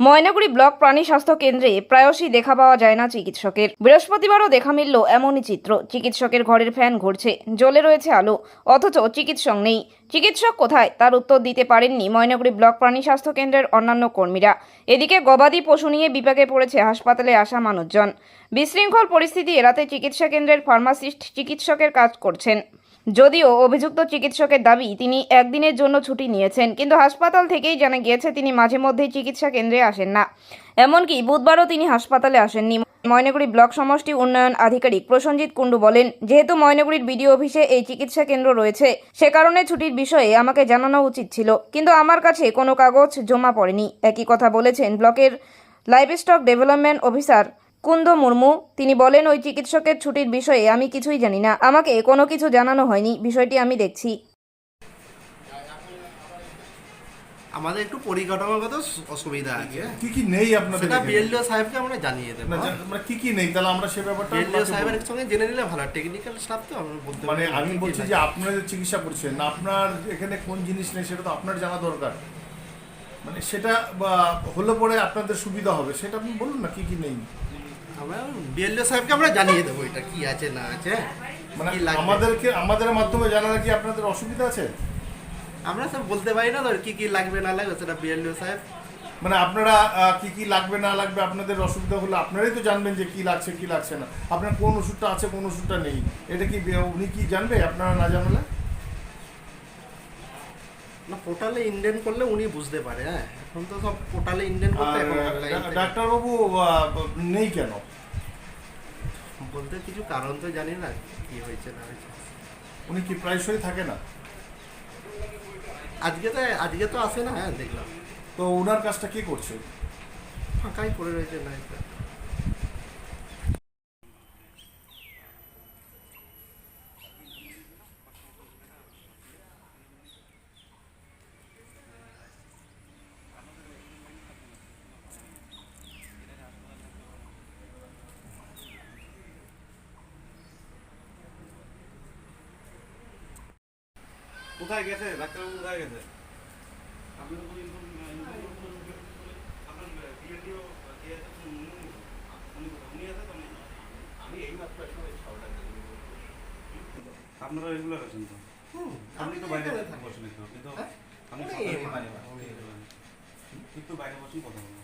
Maynaguri block প্রাণী স্বাস্থ্য কেন্দ্রে প্রায়শই দেখা পাওয়া যায় না চিকিৎসকের। বৃহস্পতিবারও দেখা মিলল এমনই চিত্র। চিকিৎসকের ঘরের ফ্যান ঘুরছে, জ্বলে রয়েছে আলো, অথচ চিকিৎসক নেই। চিকিৎসক কোথায়? তার উত্তর দিতে পারেননি ময়নাগুড়ি ব্লক প্রাণী স্বাস্থ্য কেন্দ্রের অন্যান্য কর্মীরা। এদিকে গবাদি পশু নিয়ে বিপাকে পড়েছে হাসপাতালে আসা মানুষজন। বিশৃঙ্খল পরিস্থিতি এড়াতে চিকিৎসা কেন্দ্রের ফার্মাসিস্ট চিকিৎসকের কাজ করছেন। যদিও অভিযুক্ত চিকিৎসকের দাবি, তিনি একদিনের জন্য ছুটি নিয়েছেন, কিন্তু হাসপাতাল থেকেই জানা গিয়েছে তিনি মাঝে মধ্যেই চিকিৎসা কেন্দ্রে আসেন না। এমনকি বুধবারও তিনি হাসপাতালে আসেননি। ময়নাগুড়ি ব্লক সমষ্টি উন্নয়ন আধিকারিক প্রসঞ্জিৎ কুণ্ডু বলেন, যেহেতু ময়নাগুড়ির বিডিও অফিসে এই চিকিৎসা কেন্দ্র রয়েছে, সে কারণে ছুটির বিষয়ে আমাকে জানানো উচিত ছিল, কিন্তু আমার কাছে কোনো কাগজ জমা পড়েনি। একই কথা বলেছেন ব্লকের livestock development officer Kunda Murmu তিনি বলেন ওই চিকিৎসকের ছুটির বিষয়ে আমি কিছুই জানি না। আমাকে কোনো কিছু জানানো হয়নি। বিষয়টি আমি দেখছি। আমাদের একটু পরিকাঠামোগত অসুবিধা আছে। কি কি নেই আপনাদের সেটা? বিএলডিও সাহেবকে আমরা জানিয়ে দেবো। মানে কি কি নেই? তাহলে আমরা সে ব্যাপারটা বিএলডিও সাহেবের সঙ্গে জেনে নিলে ভালো। টেকনিক্যাল স্টাফ তো আমরা বলতে মানে আমি বলছি যে আপনারা যে চিকিৎসা করছেন আপনার এখানে কোন জিনিস নেই সেটা তো আপনার জানা দরকার। মানে সেটা বা হলে পরে আপনাদের সুবিধা হবে। সেটা আপনি বলুন না কি কি নেই? আমরা বিএলডিও সাহেবকে আমরা জানিয়ে দেবো এটা কি আছে না আছে। মানে আমাদেরকে আমাদের মাধ্যমে জানালে কি আপনাদের অসুবিধা আছে? আমরা সব বলতে পারি না তো কি কি লাগবে না লাগবে সেটা বিএলডিও সাহেব। মানে আপনারা কি কি লাগবে না লাগবে আপনাদের অসুবিধা হলে আপনারাই তো জানবেন যে কি লাগছে কি লাগছে না। আপনার কোন ওষুধটা আছে কোন ওষুধটা নেই। এটা কি উনি কি জানবে আপনারা না জানালে? না পোর্টালে ইন্ডেন করলে উনি বুঝতে পারে হ্যাঁ। এখন তো সব পোর্টালে ইন্ডেন করতে এখন। ডাক্তারবাবু নেই কেন? বলতে কিছু কারণ তো জানি না কি হয়েছে না হয়েছে। উনি কি প্রায়শই থাকে না? আজকে তো আজকে তো আসে না হ্যাঁ দেখলাম। তো ওনার কাজটা কে করছে? ফাঁকাই পড়ে রয়েছে না কোথায় গেছে ডাক্তারবাবু কোথায় গেছে আপনারা রেগুলার আছেন তো আপনি তো আমি বাইরে। বসেন একটু হ্যাঁ? এই বলব। মানে- একটু বাইরে বসেই কথা বলব